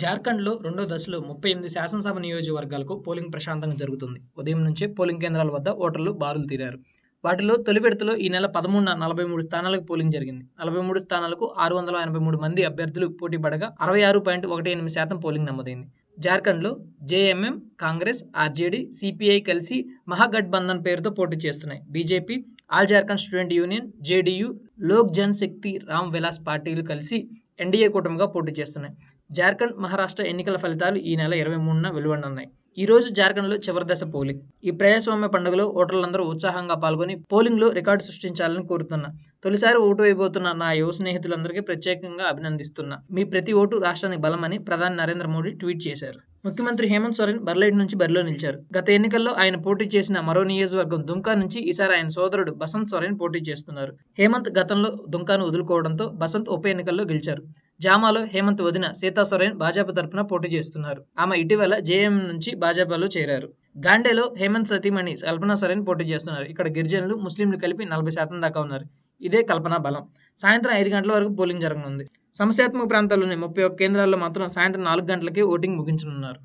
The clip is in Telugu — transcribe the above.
జార్ఖండ్లో రెండో దశలో ముప్పై ఎనిమిది శాసనసభ నియోజకవర్గాలకు పోలింగ్ ప్రశాంతంగా జరుగుతుంది. ఉదయం నుంచే పోలింగ్ కేంద్రాల వద్ద ఓటర్లు బారులు తీరారు. వాటిలో తొలి విడతలో ఈ నెల పదమూడున నలభై మూడు స్థానాలకు పోలింగ్ జరిగింది. నలభై మూడు స్థానాలకు ఆరు వందల ఎనభై మూడు మంది అభ్యర్థులు పోటీ పడగా అరవై ఆరు పాయింట్ ఒకటి ఎనిమిది శాతం పోలింగ్ నమోదైంది. జార్ఖండ్లో జేఎంఎం కాంగ్రెస్ ఆర్జేడీ సిపిఐ కలిసి మహాగఠబంధన్ పేరుతో పోటీ చేస్తున్నాయి. BJP all Jharkhand student union JDU Lok Jan Shakti Ram Vilas పార్టీలు కలిసి ఎన్డీఏ కూటమిగా పోటీ చేస్తున్నాయి. జార్ఖండ్ మహారాష్ట్ర ఎన్నికల ఫలితాలు ఈ నెల ఇరవై మూడున వెలువడనున్నాయి. ఈరోజు జార్ఖండ్లో చివరి దశ పోలింగ్. ఈ ప్రజాస్వామ్య పండుగలో ఓటర్లందరూ ఉత్సాహంగా పాల్గొని పోలింగ్లో రికార్డు సృష్టించాలని కోరుతున్నా తొలిసారి ఓటు వేయబోతున్న నా యువ స్నేహితులందరికీ ప్రత్యేకంగా అభినందిస్తున్నా మీ ప్రతి ఓటు రాష్ట్రానికి బలమని ప్రధాని నరేంద్ర మోడీ ట్వీట్ చేశారు. ముఖ్యమంత్రి హేమంత్ సోరెన్ బర్లైట్ నుంచి బరిలో నిలిచారు. గత ఎన్నికల్లో ఆయన పోటీ చేసిన మరో నియోజకవర్గం దుంకా నుంచి ఈసారి ఆయన సోదరుడు బసంత్ సోరెన్ పోటీ చేస్తున్నారు. హేమంత్ గతంలో దుంకాను వదులుకోవడంతో బసంత్ ఉప ఎన్నికల్లో గెలిచారు. జామాలో హేమంత్ వదిన సీతా సోరెన్ భాజపా తరపున పోటీ చేస్తున్నారు. ఆమె ఇటీవల జేఎం నుంచి భాజపాలో చేరారు. గాండేలో హేమంత్ సతీమణి కల్పనా సొరైన్ పోటీ చేస్తున్నారు. ఇక్కడ గిరిజనులు ముస్లింలు కలిపి నలభై శాతం దాకా ఉన్నారు. ఇదే కల్పన బలం. సాయంత్రం ఐదు గంటల వరకు పోలింగ్ జరగనుంది. సమస్యాత్మక ప్రాంతాల్లోని ముప్పై ఒక్క కేంద్రాల్లో మాత్రం సాయంత్రం నాలుగు గంటలకే ఓటింగ్ ముగించనున్నారు.